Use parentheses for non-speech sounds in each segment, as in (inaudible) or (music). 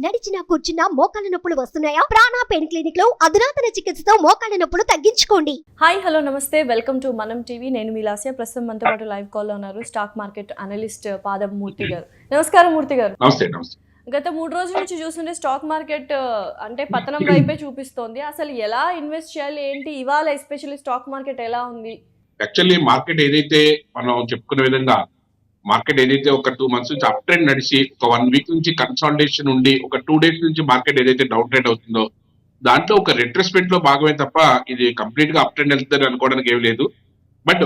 నడిచినా కూర్చున్నా మోకాళ్ళ నొప్పులు వస్తున్నాయా? ప్రాణా పెయిన్ క్లినిక్లో అధునాతన చికిత్సతో మోకాళ్ళ నొప్పులు తగ్గించుకోండి. హాయ్ హలో నమస్తే. Welcome to Manam TV. నేను మీ లాస్య. ప్రస్తుతం మనతో పాటు లైవ్ కాల్లో ఉన్నారు స్టాక్ మార్కెట్ అనలిస్ట్ పాదం మూర్తి గారు. నమస్కారం మూర్తి గారు. నమస్తే నమస్తే. గత మూడు రోజుల నుంచి చూస్తుంటే స్టాక్ మార్కెట్ ఆ, అంటే పతనం (clears throat) వైపే చూపిస్తోంది. అసలు ఎలా ఇన్వెస్ట్ చేయాలి? ఏంటి? ఇవాళ ఎస్పెషల్లీ స్టాక్ మార్కెట్ ఎలా ఉంది? యాక్చువల్లీ మార్కెట్ ఏదైతే మనం చెప్పుకునే విధంగా మార్కెట్ ఏదైతే ఒక టూ మంత్స్ నుంచి అప్ ట్రెండ్ నడిచి ఒక వన్ వీక్ నుంచి కన్సాలిడేషన్ ఉండి ఒక టూ డేస్ నుంచి మార్కెట్ ఏదైతే డౌన్ ట్రెండ్ అవుతుందో దాంట్లో ఒక రిట్రెస్మెంట్లో భాగమే తప్ప ఇది కంప్లీట్గా అప్ ట్రెండ్ వెళ్తుంది అనుకోవడానికి ఏం లేదు. బట్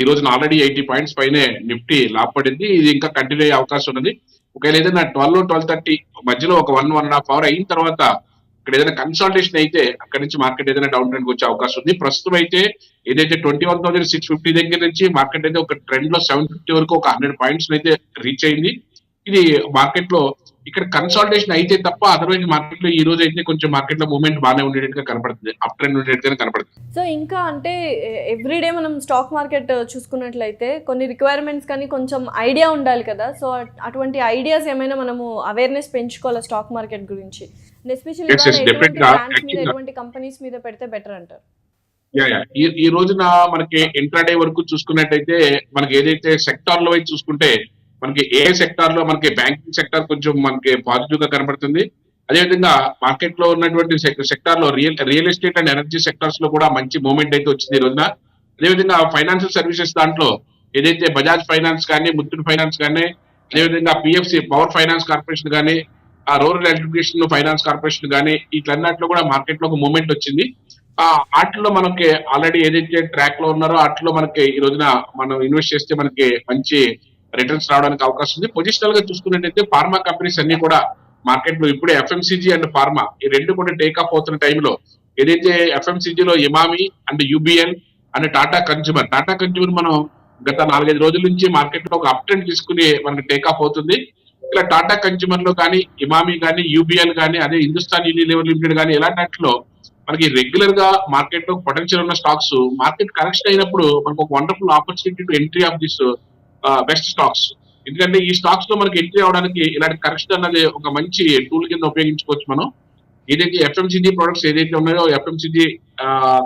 ఈ రోజున ఆల్రెడీ ఎయిటీ పాయింట్స్ పైనే నిఫ్టీ లాభపడింది. ఇది ఇంకా కంటిన్యూ అయ్యే అవకాశం ఉన్నది. ఒకవేళ ఏదైనా ట్వెల్వ్ ట్వెల్వ్ థర్టీ మధ్యలో ఒక one one and half hour అయిన తర్వాత ఇక్కడ ఏదైనా కన్సల్టేషన్ అయితే అక్కడ నుంచి మార్కెట్ ఏదైనా డౌన్ ట్రెండ్ వచ్చే అవకాశం ఉంది. ప్రస్తుతం అయితే ఏదైతే twenty one thousand six fifty దగ్గర నుంచి మార్కెట్ అయితే ఒక ట్రెండ్లో సెవెన్ ఫిఫ్టీ వరకు ఒక హండ్రెడ్ పాయింట్స్ అయితే రీచ్ అయింది. ఇది మార్కెట్లో ఇక్కడ కన్సాలిడేషన్ అయితే తప్ప అదర్వైజ్ మార్కెట్లో ఈ రోజు అయితే కొంచెం మార్కెట్లో మూవ్మెంట్ బాగానే ఉండేట్టుగా కనపడుతుంది. అప్ ట్రెండ్ ఉండేట్టుగా కనపడుతుంది. సో ఇంకా అంటే ఎవ్రీడే మనం స్టాక్ మార్కెట్ చూసుకున్నట్లయితే కొన్ని రిక్వైర్మెంట్స్ కానీ కొంచెం ఐడియా ఉండాలి కదా. సో అటువంటి ఐడియాస్ ఏమైనా మనము అవేర్నెస్ పెంచుకోవాలి స్టాక్ మార్కెట్ గురించి? ఎస్పెషల్లీ ఎటువంటి కంపెనీస్ మీద పెడితే బెటర్ అంటారు? ఈ ఈ రోజున మనకి ఇంట్రాడే వరకు చూసుకున్నట్టయితే మనకి ఏదైతే సెక్టార్లో చూసుకుంటే మనకి ఏ సెక్టార్లో మనకి బ్యాంకింగ్ సెక్టార్ కొంచెం మనకి పాజిటివ్గా కనబడుతుంది. అదేవిధంగా మార్కెట్లో ఉన్నటువంటి సెక్టార్లో real real estate and energy సెక్టార్స్లో కూడా మంచి మూమెంట్ అయితే వచ్చింది ఈ రోజున. అదేవిధంగా ఫైనాన్షియల్ సర్వీసెస్ దాంట్లో ఏదైతే బజాజ్ ఫైనాన్స్ కానీ ముత్తూట్ ఫైనాన్స్ కానీ అదేవిధంగా పిఎఫ్సి పవర్ ఫైనాన్స్ కార్పొరేషన్ కానీ ఆ రూరల్ ఎడ్యుకేషన్ ఫైనాన్స్ కార్పొరేషన్ కానీ వీటిలన్నిట్లో కూడా మార్కెట్లో ఒక మూమెంట్ వచ్చింది. ఆ వాటిలో మనకి ఆల్రెడీ ఏదైతే ట్రాక్లో ఉన్నారో వాటిలో మనకి ఈ రోజున మనం ఇన్వెస్ట్ చేస్తే మనకి మంచి రిటర్న్స్ రావడానికి అవకాశం ఉంది. పొజిషనల్గా చూసుకున్నట్టయితే ఫార్మా కంపెనీస్ అన్ని కూడా మార్కెట్లో ఇప్పుడే ఎఫ్ఎంసీజీ అండ్ ఫార్మా ఈ రెండు కూడా టేక్ ఆఫ్ అవుతున్న టైంలో ఏదైతే FMCG లో Emami and UBL and Tata consumer Tata consumer మనం గత నాలుగైదు రోజుల నుంచి మార్కెట్లో ఒక అప్ ట్రెండ్ తీసుకుని మనకి టేక్ ఆఫ్ అవుతుంది. ఇలా టాటా కన్జ్యూమర్లో కానీ ఇమామి కానీ యూబిఎల్ కానీ అదే హిందుస్థాన్ యూనిలివర్ లిమిటెడ్ కానీ ఇలాంటి వాటిలో మనకి రెగ్యులర్గా మార్కెట్లో పొటెన్షియల్ ఉన్న స్టాక్స్ మార్కెట్ కరెక్షన్ అయినప్పుడు మనకు ఒక wonderful opportunity to entry of this best stocks ఎందుకంటే ఈ స్టాక్స్లో మనకి ఎంట్రీ అవడానికి ఇలాంటి కరెక్షన్ అన్నది ఒక మంచి టూల్ కింద ఉపయోగించుకోవచ్చు మనం. ఏదైతే ఎఫ్ఎంసీజీ ప్రొడక్ట్స్ ఏదైతే ఉన్నాయో ఎఫ్ఎంసీజీ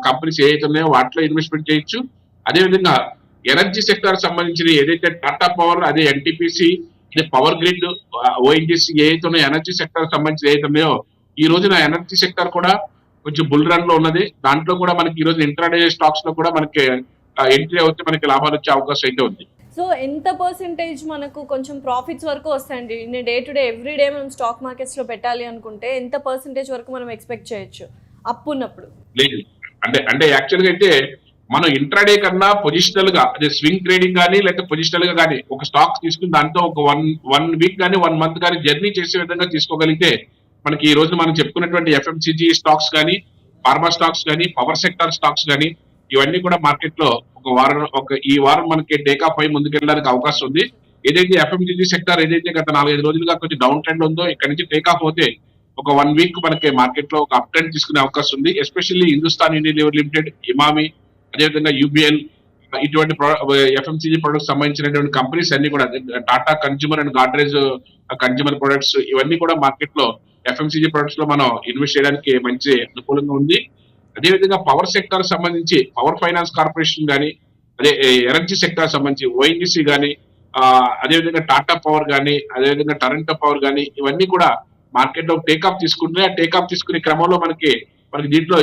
కంపెనీస్ ఏదైతే ఉన్నాయో వాటిలో ఇన్వెస్ట్మెంట్ చేయొచ్చు. అదేవిధంగా ఎనర్జీ సెక్టర్ సంబంధించిన ఏదైతే టాటా పవర్ అదే ఎన్టీపీసీ అదే పవర్ గ్రిడ్ ఓఎన్జీసీ ఏదైతే ఉన్నాయో ఎనర్జీ సెక్టర్ సంబంధించి ఏదైతే ఉన్నాయో ఈ రోజున ఎనర్జీ సెక్టర్ కూడా కొంచెం బుల్ రన్లో ఉన్నది. దాంట్లో కూడా మనకి ఈ రోజు ఇంట్రాడే స్టాక్స్లో కూడా మనకి ఎంట్రీ అవుతే మనకి లాభాలు వచ్చే అవకాశం అయితే ఉంది. సో ఎంత పర్సెంటేజ్ మనకు కొంచెం ప్రాఫిట్స్ వరకు వస్తాయండి? నేను day to day every day మనం స్టాక్ మార్కెట్స్లో పెట్టాలి అనుకుంటే ఎంత పర్సెంటేజ్ వరకు మనం ఎక్స్పెక్ట్ చేయొచ్చు? అప్పు ఉన్నప్పుడు. లేదు. అంటే అంటే యాక్చువల్గా అయితే మనం ఇంట్రాడే కన్నా పొజిషనల్గా అదే స్వింగ్ ట్రేడింగ్ కానీ లేకపోతే పొజిషనల్గా కానీ ఒక స్టాక్ తీసుకుని దాంతో ఒక వన్ వన్ వీక్ కానీ వన్ మంత్ కానీ జర్నీ చేసే విధంగా తీసుకోగలిగితే మనకి ఈ రోజు మనం చెప్పుకున్నటువంటి ఎఫ్ఎంసీజీ స్టాక్స్ కానీ ఫార్మా స్టాక్స్ కానీ పవర్ సెక్టర్ స్టాక్స్ కానీ ఇవన్నీ కూడా మార్కెట్లో ఒక వారం ఒక ఈ వారం మనకి టేకాఫ్ పై ముందుకెళ్ళడానికి అవకాశం ఉంది. ఏదైతే ఎఫ్ఎంసీజీ సెక్టర్ ఏదైతే గత నాలుగైదు రోజులుగా కొంచెం డౌన్ ట్రెండ్ ఉందో ఇక్కడ నుంచి టేకాఫ్ అవుతే ఒక వన్ వీక్ మనకి మార్కెట్లో ఒక అప్ ట్రెండ్ తీసుకునే అవకాశం ఉంది. Especially Hindustan Unilever limited Emami అదేవిధంగా యూబిఎల్ ఇటువంటి ఎఫ్ఎంసీజీ ప్రొడక్ట్స్ సంబంధించినటువంటి కంపెనీస్ అన్ని కూడా Tata consumer and Godrej consumer products ఇవన్నీ కూడా మార్కెట్లో ఎఫ్ఎంసీజీ ప్రొడక్ట్స్లో మనం ఇన్వెస్ట్ చేయడానికి మంచి అనుకూలంగా ఉంది. అదేవిధంగా పవర్ సెక్టర్ సంబంధించి పవర్ ఫైనాన్స్ కార్పొరేషన్ కానీ అదే ఎనర్జీ సెక్టర్ సంబంధించి ఓఎన్జీసీ కానీ అదేవిధంగా టాటా పవర్ కానీ అదేవిధంగా టరెంట్ పవర్ కానీ ఇవన్నీ కూడా మార్కెట్లో టేకాఫ్ తీసుకుంటే ఆ టేకాఫ్ తీసుకునే క్రమంలో మనకి మనకి దీంట్లో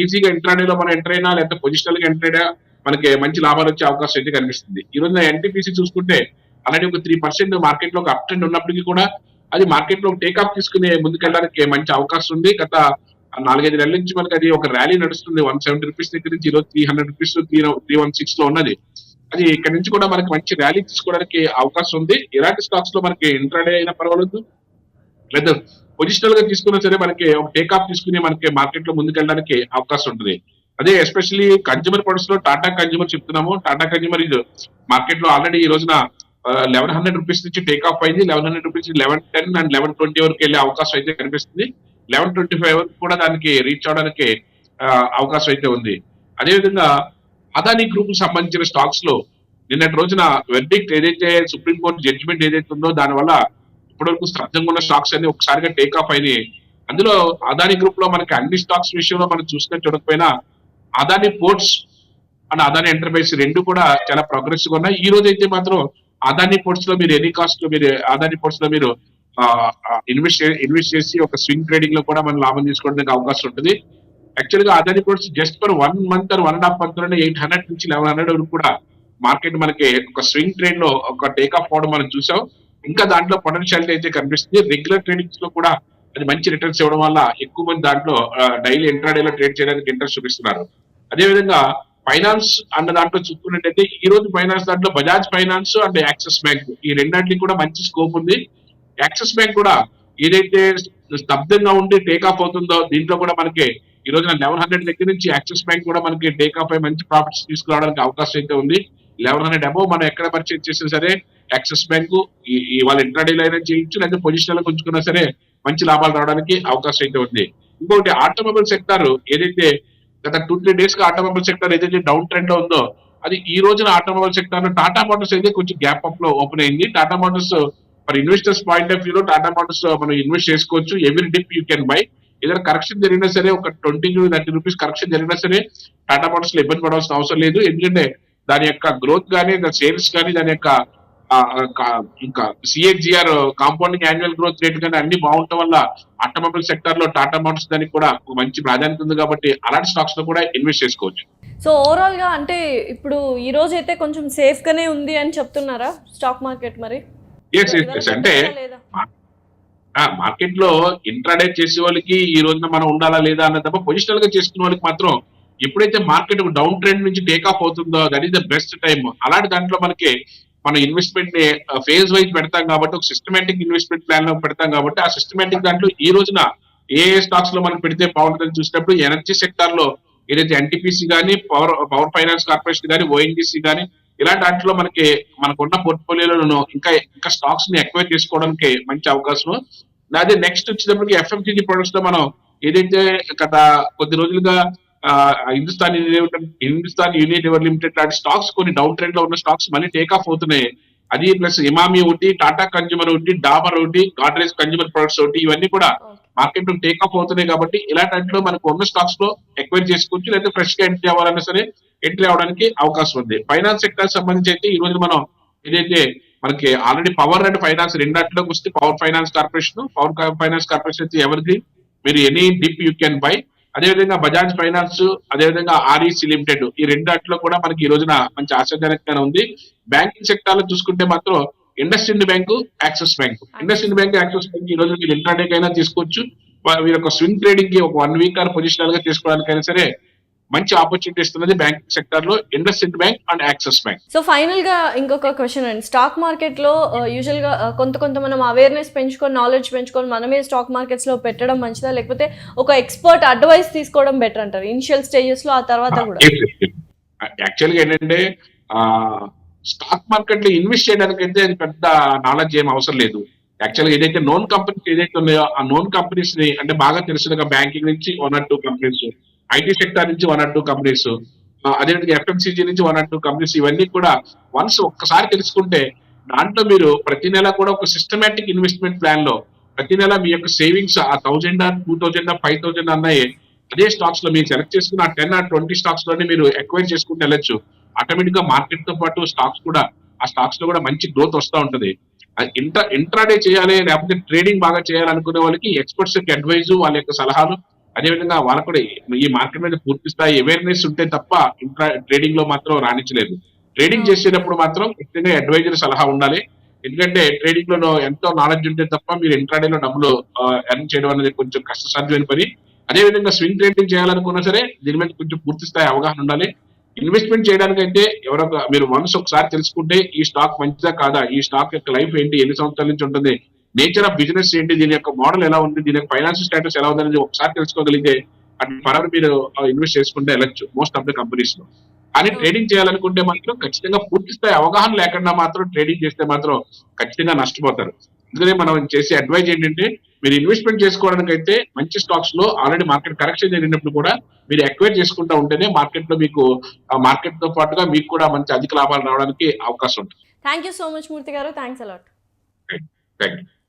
ఈజీగా ఇంట్రాడేలో మనం ఎంటర్ అయినా లేకపోతే పొజిషనల్గా ఎంటర్ అయినా మనకి మంచి లాభాలు వచ్చే అవకాశం అయితే కనిపిస్తుంది. ఈ రోజున ఎన్టీపీసీ చూసుకుంటే అలాంటి ఒక త్రీ పర్సెంట్ మార్కెట్లో ఒక అప్ ట్రెండ్ ఉన్నప్పటికీ కూడా అది మార్కెట్లో టేకాఫ్ తీసుకునే ముందుకెళ్ళడానికి మంచి అవకాశం ఉంది. గత నాలుగైదు నెలల నుంచి మనకి అది ఒక ర్యాలీ నడుస్తుంది. వన్ సెవెంటీ రూపీస్ దగ్గర నుంచి ఈరోజు three hundred rupees three three one సిక్స్లో ఉన్నది. అది ఇక్కడ నుంచి కూడా మనకి మంచి ర్యాలీ తీసుకోవడానికి అవకాశం ఉంది. ఇలాంటి స్టాక్స్లో మనకి ఇంట్రాడే అయినా పర్వాలేదు. లేదా పొజిషనల్గా తీసుకున్నా సరే మనకి ఒక టేక్ ఆఫ్ తీసుకుని మనకి మార్కెట్లో ముందుకెళ్ళడానికి అవకాశం ఉంటుంది. అదే ఎస్పెషల్లీ కన్జ్యూమర్ ప్రొడక్ట్స్లో టాటా కన్జ్యూమర్ చెప్తున్నాము. టాటా కన్జ్యూమర్ ఇది మార్కెట్లో ఆల్రెడీ ఈ రోజున లెవెన్ హండ్రెడ్ రూపీస్ నుంచి టేక్ ఆఫ్ అయింది. Eleven hundred rupees eleven ten and eleven twenty వరకు వెళ్ళే అవకాశం అయితే కనిపిస్తుంది. లెవెన్ ట్వంటీ ఫైవ్ వరకు కూడా దానికి రీచ్ అవడానికి అవకాశం అయితే ఉంది. అదేవిధంగా అదానీ గ్రూప్ సంబంధించిన స్టాక్స్లో నిన్నటి రోజున వెర్డిక్ట్ ఏదైతే సుప్రీంకోర్టు జడ్జిమెంట్ ఏదైతే ఉందో దానివల్ల ఇప్పటివరకు శ్రద్ధంగా ఉన్న స్టాక్స్ అన్ని ఒకసారిగా టేక్ ఆఫ్ అయినాయి. అందులో అదాని గ్రూప్లో మనకి అన్ని స్టాక్స్ విషయంలో మనం చూసుకొని చూడకపోయినా Adani ports and Adani enterprise రెండు కూడా చాలా ప్రోగ్రెసివ్ ఉన్నాయి. ఈ రోజు అయితే మాత్రం అదాని పోర్ట్స్లో మీరు ఎనీ కాస్ట్లో మీరు అదాని పోర్ట్స్లో మీరు ఇన్వెస్ట్ ఇన్వెస్ట్ చేసి ఒక స్వింగ్ ట్రేడింగ్లో కూడా మనం లాభం తీసుకోవడానికి అవకాశం ఉంటుంది. యాక్చువల్గా Adani ports just for one month one and half మంత్లోనే eight hundred నుంచి లెవెన్ హండ్రెడ్ వరకు కూడా మార్కెట్ మనకి ఒక స్వింగ్ ట్రేడ్లో ఒక టేక్ ఆఫ్ అవడం మనం చూసాం. ఇంకా దాంట్లో పొటెన్షియాలిటీ అయితే కనిపిస్తుంది. రెగ్యులర్ ట్రేడింగ్స్లో కూడా అది మంచి రిటర్న్స్ ఇవ్వడం వల్ల ఎక్కువ మంది దాంట్లో డైలీ ఇంట్రాడేలో ట్రేడ్ చేయడానికి ఇంట్రెస్ట్ చూపిస్తున్నారు. అదేవిధంగా ఫైనాన్స్ అన్న దాంట్లో చూసుకున్నట్టయితే ఈ రోజు ఫైనాన్స్ దాంట్లో Bajaj finance and Axis bank ఈ రెండింటికి కూడా మంచి స్కోప్ ఉంది. యాక్సిస్ బ్యాంక్ కూడా ఏదైతే స్తబ్దంగా ఉండి టేక్ ఆఫ్ అవుతుందో దీంట్లో కూడా మనకి ఈ రోజున లెవెన్ హండ్రెడ్ దగ్గర నుంచి యాక్సిస్ బ్యాంక్ కూడా మనకి టేక్ ఆఫ్ అయి మంచి ప్రాఫిట్స్ తీసుకురావడానికి అవకాశం అయితే ఉంది. లెవెన్ హండ్రెడ్ అబౌవ్ మనం ఎక్కడ పర్చేజ్ చేసినా సరే యాక్సిస్ బ్యాంకు ఈ వాళ్ళ ఇంట్రాడేలో అయినా చేయొచ్చు లేదా పొజిషన్లో ఉంచుకున్నా సరే మంచి లాభాలు రావడానికి అవకాశం అయితే ఉంది. ఇంకొకటి ఆటోమొబైల్ సెక్టార్ ఏదైతే గత టూ త్రీ డేస్గా ఆటోమొబైల్ సెక్టర్ ఏదైతే డౌన్ ట్రెండ్లో ఉందో అది ఈ రోజున ఆటోమొబైల్ సెక్టర్లో టాటా మోటార్స్ అయితే కొంచెం గ్యాప్ అప్లో ఓపెన్ అయింది. Tata motors for investors point of వ్యూలో టాటా మోటార్స్ మనం ఇన్వెస్ట్ చేసుకోవచ్చు. Every dip you can buy ఏదైనా కరెక్షన్ జరిగినా సరే ఒక ట్వంటీ థర్టీ రూపీస్ కరెక్షన్ జరిగినా సరే టాటా మోటార్స్లో ఇబ్బంది పడాల్సిన అవసరం లేదు. ఎందుకంటే దాని యొక్క గ్రోత్ కానీ దాని సేల్స్ కానీ దాని యొక్క ఇంకా CHGR compounding annual growth rate కానీ అన్ని బాగుండటం వల్ల ఆటోమొబైల్ సెక్టర్లో టాటా మోటార్స్ దానికి కూడా ఒక మంచి ప్రాధాన్యత ఉంది కాబట్టి అలాంటి స్టాక్స్లో కూడా ఇన్వెస్ట్ చేసుకోవచ్చు. సో ఓవరాల్గా అంటే ఇప్పుడు ఈ రోజు అయితే కొంచెం సేఫ్ గానే ఉంది అని చెప్తున్నారా? స్టాక్ మార్కెట్ మరి? ఎస్ ఎస్ అంటే మార్కెట్లో ఇంట్రాడే చేసే వాళ్ళకి ఈ రోజున మనం ఉండాలా లేదా అన్న తప్ప పొజిషనల్గా చేసుకున్న వాళ్ళకి మాత్రం ఎప్పుడైతే మార్కెట్ డౌన్ ట్రెండ్ నుంచి టేక్ ఆఫ్ అవుతుందో that is the best time అలాంటి దాంట్లో మనకి మన ఇన్వెస్ట్మెంట్ని ఫేజ్ వైజ్ పెడతాం కాబట్టి ఒక సిస్టమేటిక్ ఇన్వెస్ట్మెంట్ ప్లాన్లో పెడతాం కాబట్టి ఆ సిస్టమేటిక్ దాంట్లో ఈ రోజున ఏ ఏ స్టాక్స్లో మనం పెడితే బాగుంటుందని చూసినప్పుడు ఎనర్జీ సెక్టార్లో ఏదైతే ఎన్టీపీసీ కానీ పవర్ పవర్ ఫైనాన్స్ కార్పొరేషన్ కానీ ఓఎన్జీసీ కానీ ఇలాంటి వాటిలో మనకి మనకున్న పోర్ట్ఫోలియోలో ఇంకా ఇంకా స్టాక్స్ని ఎక్వైర్ చేసుకోవడానికి మంచి అవకాశం అదే నెక్స్ట్ వచ్చేటప్పటికి ఎఫ్ఎంసీజీ ప్రొడక్ట్స్లో మనం ఏదైతే గత కొద్ది రోజులుగా హిందుస్థాన్ హిందుస్థాన్ యూనిలివర్ లిమిటెడ్ లాంటి స్టాక్స్ కొన్ని డౌన్ ట్రెండ్లో ఉన్న స్టాక్స్ మళ్ళీ టేక్ ఆఫ్ అవుతున్నాయి. అది ప్లస్ ఇమామి ఒకటి టాటా కన్జ్యూమర్ ఒకటి డాబర్ ఒకటి గాడ్రేజ్ కన్జ్యూమర్ ప్రొడక్ట్స్ ఒకటి ఇవన్నీ కూడా మార్కెట్లో టేక్ ఆఫ్ అవుతున్నాయి కాబట్టి ఇలాంటి మనకు ఉన్న స్టాక్స్లో ఎక్వైర్ చేసుకోవచ్చు. లేదా ఫ్రెష్గా ఎంట్రీ అవ్వాలన్నా సరే ఎంట్రీ అవడానికి అవకాశం ఉంది. ఫైనాన్స్ సెక్టర్ సంబంధించి అయితే ఈ రోజు మనం ఏదైతే మనకి ఆల్రెడీ పవర్ అండ్ ఫైనాన్స్ రెండాటిలోకి వస్తే power finance corporation power finance corporation అయితే ఎవరికి మీరు any dip you can buy అదేవిధంగా బజాజ్ ఫైనాన్స్ అదేవిధంగా ఆర్ఈసి లిమిటెడ్ ఈ రెండాటిలో కూడా మనకి ఈ రోజున మంచి ఆశాజనకంగా ఉంది. బ్యాంకింగ్ సెక్టార్లో చూసుకుంటే మాత్రం IndusInd bank axis bank IndusInd bank axis bank ఈ రోజు మీరు ఇంట్రాడే అయినా తీసుకోవచ్చు. వా- యొక్క స్వింగ్ ట్రేడింగ్కి ఒక వన్ వీక్ ఆర్ పొజిషనల్గా తీసుకోవడానికైనా సరే మంచి ఆపర్చునిటీ ఇస్తున్నది బ్యాంకింగ్ సెక్టర్లో IndusInd Bank and Axis Bank so ఫైనల్గా ఇంకొక క్వశ్చన్ అండి. స్టాక్ మార్కెట్లో యూజువల్గా uh, కొంత కొంత మనం అవేర్నెస్ పెంచుకొని నాలెడ్జ్ పెంచుకొని మనమే స్టాక్ మార్కెట్స్లో పెట్టడం మంచిదా? లేకపోతే ఒక ఎక్స్పర్ట్ అడ్వైస్ తీసుకోవడం బెటర్ అంటారు? ఇనిషియల్ స్టేజెస్లో ఆ తర్వాత కూడా. యాక్చువల్గా ఏంటంటే స్టాక్ మార్కెట్లో ఇన్వెస్ట్ చేయడానికి అయితే పెద్ద నాలెడ్జ్ ఏం అవసరం లేదు. యాక్చువల్గా ఏదైతే నోన్ కంపెనీస్ ఏదైతే ఉన్నాయో ఆ నోన్ కంపెనీస్ని అంటే బాగా తెలిసిన బ్యాంకింగ్ నుంచి one or two companies IT sector నుంచి వన్ ఆర్ టూ కంపెనీస్ అదేవిధంగా ఎఫ్ఎంసీజీ నుంచి వన్ ఆర్ టూ కంపెనీస్ ఇవన్నీ కూడా వన్స్ ఒక్కసారి తెలుసుకుంటే దాంట్లో మీరు ప్రతి నెల కూడా ఒక సిస్టమేటిక్ ఇన్వెస్ట్మెంట్ ప్లాన్లో ప్రతి నెల మీ యొక్క సేవింగ్స్ ఆ thousand two thousand five thousand అన్నాయి అదే స్టాక్స్లో మీరు సెలెక్ట్ చేసుకున్న టెన్ ఆర్ ట్వంటీ స్టాక్స్లోనే మీరు ఎక్వైర్ చేసుకుంటూ వెళ్ళొచ్చు. ఆటోమేటిక్గా మార్కెట్తో పాటు స్టాక్స్ కూడా ఆ స్టాక్స్లో కూడా మంచి గ్రోత్ వస్తూ ఉంటుంది. ఇంట్రా ఇంట్రాడే చేయాలి లేకపోతే ట్రేడింగ్ బాగా చేయాలనుకునే వాళ్ళకి ఎక్స్పర్ట్స్ యొక్క అడ్వైజ్ వాళ్ళ యొక్క సలహాలు అదేవిధంగా వాళ్ళకు కూడా ఈ మార్కెట్ మీద పూర్తి స్థాయి అవేర్నెస్ ఉంటే తప్ప ఇంట్రా ట్రేడింగ్లో మాత్రం రాణించలేదు. ట్రేడింగ్ చేసేటప్పుడు మాత్రం ఖచ్చితంగా అడ్వైజర్ సలహా ఉండాలి. ఎందుకంటే ట్రేడింగ్లో ఎంతో నాలెడ్జ్ ఉంటే తప్ప మీరు ఇంట్రాడే లో డబ్బులు ఎర్న్ చేయడం అనేది కొంచెం కష్టసాధ్యమైన పని. అదే విధంగా స్వింగ్ ట్రేడింగ్ చేయాలనుకున్నా సరే దీని మీద కొంచెం పూర్తి స్థాయి అవగాహన ఉండాలి. ఇన్వెస్ట్మెంట్ చేయడానికైతే ఎవరో ఒక- మీరు వన్స్ ఒకసారి తెలుసుకుంటే ఈ స్టాక్ మంచిదా కాదా? ఈ స్టాక్ యొక్క లైఫ్ ఏంటి? ఎన్ని సంవత్సరాల నుంచి ఉంటుంది? నేచర్ ఆఫ్ బిజినెస్ ఏంటి? దీని యొక్క మోడల్ ఎలా ఉంది? దీని యొక్క ఫైనాన్షియల్ స్టేటస్ ఎలా ఉంది అనేది ఒకసారి తెలుసుకోగలిగితే అటు పరవ మీరు ఇన్వెస్ట్ చేసుకుంటే వెళ్ళొచ్చు మోస్ట్ ఆఫ్ ద కంపెనీస్లో. కానీ ట్రేడింగ్ చేయాలనుకుంటే మాత్రం ఖచ్చితంగా పూర్తి స్థాయి అవగాహన లేకుండా మాత్రం ట్రేడింగ్ చేస్తే మాత్రం ఖచ్చితంగా నష్టపోతారు. అందుకనే మనం చేసే అడ్వైజ్ ఏంటంటే మీరు ఇన్వెస్ట్మెంట్ చేసుకోవడానికి అయితే మంచి స్టాక్స్లో ఆల్రెడీ మార్కెట్ కరెక్షన్ జరిగినప్పుడు కూడా మీరు ఎక్వైర్ చేసుకుంటా ఉంటేనే మార్కెట్లో మీకు మార్కెట్తో పాటుగా మీకు కూడా మంచి అధిక లాభాలు రావడానికి అవకాశం ఉంటుంది. Thank you so much Murthy garu. Thanks a lot thank you